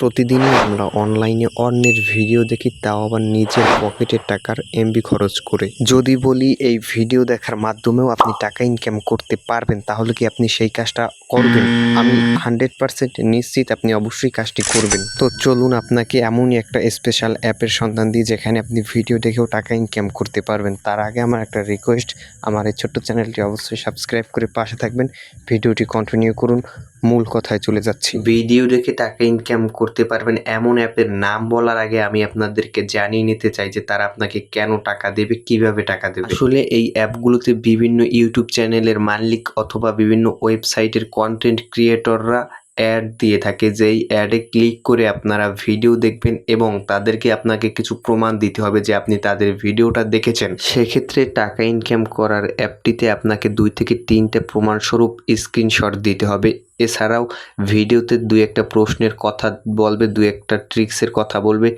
প্রতিদিনই আমরা অনলাইনে অন্যের ভিডিও দেখি, তাও আবার নিজের পকেটের টাকার এমবি খরচ করে। যদি বলি এই ভিডিও দেখার মাধ্যমেও আপনি টাকা ইনকাম করতে পারবেন, তাহলে কি আপনি সেই কাজটা করবেন? আমি হান্ড্রেড পার্সেন্ট নিশ্চিত আপনি অবশ্যই কাজটি করবেন। তো চলুন আপনাকে এমনই একটা স্পেশাল অ্যাপের সন্ধান দিই, যেখানে আপনি ভিডিও দেখেও টাকা ইনকাম করতে পারবেন। তার আগে আমার একটা রিকোয়েস্ট আমার এই ছোট্ট চ্যানেলটি অবশ্যই সাবস্ক্রাইব করে পাশে থাকবেন। ভিডিওটি কন্টিনিউ করুন, মূল কথায় চলে যাচ্ছি। ভিডিও দেখে টাকা ইনকাম করতে পারবেন। এমন অ্যাপের নাম বলার আগে আমি আপনাদেরকে জানিয়ে নিতে চাই যে তারা আপনাকে কেন টাকা দেবে, কীভাবে টাকা দেবে। আসলে এই অ্যাপগুলোতে বিভিন্ন ইউটিউব চ্যানেলের মালিক অথবা বিভিন্ন ওয়েবসাইটের কন্টেন্ট ক্রিয়েটররা অ্যাড দিয়ে থাকে, যেই অ্যাডে ক্লিক করে আপনারা ভিডিও দেখবেন এবং তাদেরকে আপনাকে কিছু প্রমাণ দিতে হবে যে আপনি তাদের ভিডিওটা দেখেছেন। সেক্ষেত্রে টাকা ইনকাম করার অ্যাপটিতে আপনাকে দুই থেকে তিনটে প্রমাণস্বরূপ স্ক্রিনশট দিতে হবে এছাড়াও ভিডিওতে দুই একটা প্রশ্নের কথা বলবে দু একটা ট্রিক্সের কথা বলবে।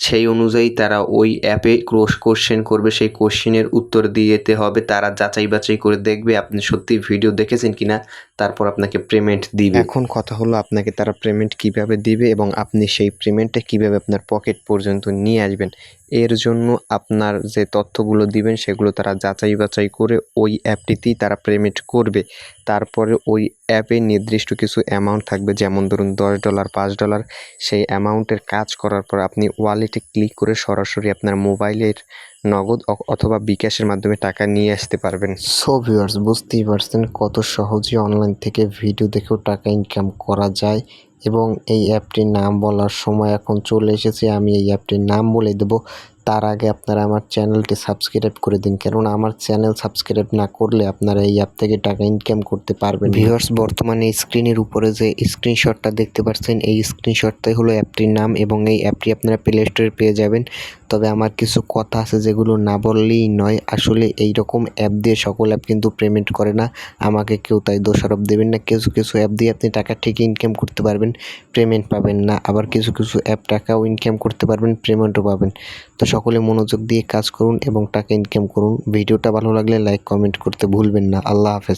সেই অনুযায়ী তারা ওই অ্যাপে ক্রোশ কোশ্চেন করবে, সেই কোশ্চেনের উত্তর দিয়ে যেতে হবে। তারা যাচাই বাছাই করে দেখবে আপনি সত্যি ভিডিও দেখেছেন কি না তারপর আপনাকে পেমেন্ট দিবে। এখন কথা হলো আপনাকে তারা পেমেন্ট কীভাবে দিবে এবং আপনি সেই পেমেন্টটা কীভাবে আপনার পকেট পর্যন্ত নিয়ে আসবেন। এর জন্য আপনার যে তথ্যগুলো দিবেন, সেগুলো তারা যাচাই বাছাই করে ওই অ্যাপটিতেই তারা পেমেন্ট করবে। তারপরে ওই অ্যাপে নির্দিষ্ট কিছু অ্যামাউন্ট থাকবে, যেমন ধরুন দশ ডলার পাঁচ ডলার সেই অ্যামাউন্টের কাজ করার পর আপনি ওয়ালেটে ক্লিক করে সরাসরি আপনার মোবাইলের নগদ অথবা বিকাশের মাধ্যমে টাকা নিয়ে আসতে পারবেন। সো ভিউয়ার্স বুঝতেই পারছেন কত সহজে অনলাইন থেকে ভিডিও দেখেও টাকা ইনকাম করা যায় এবং এই অ্যাপটির নাম বলার সময় এখন চলে এসেছে। আমি এই অ্যাপটির নাম বলে দেব। তার আগে আপনারা আমার চ্যানেলটি সাবস্ক্রাইব করে দিন, কেননা আমার চ্যানেল সাবস্ক্রাইব না করলে আপনারা এই অ্যাপ থেকে টাকা ইনকাম করতে পারবেন ভিউয়ার্স, বর্তমানে স্ক্রিনের উপরে যে স্ক্রিনশটটা দেখতে পাচ্ছেন, এই স্ক্রিনশটটাই হলো অ্যাপটির নাম এবং এই অ্যাপটি আপনারা প্লে স্টোরে পেয়ে যাবেন। তবে আমার কিছু কথা আছে যেগুলো না বললেই নয়, আসলে এই রকম অ্যাপ দিয়ে সকল অ্যাপ কিন্তু পেমেন্ট করে না। আমাকে কেউ তাই দোষারোপ দেবেন না, কিছু কিছু অ্যাপ দিয়ে আপনি টাকা ঠিকই ইনকাম করতে পারবেন, পেমেন্ট পাবেন না, আবার কিছু কিছু অ্যাপ টাকাও ইনকাম করতে পারবেন, পেমেন্টও পাবেন। তো সকলে মনোযোগ দিয়ে কাজ করুন এবং টাকা ইনকাম করুন। ভিডিওটা ভালো লাগলে লাইক কমেন্ট করতে ভুলবেন না। আল্লাহ হাফেজ।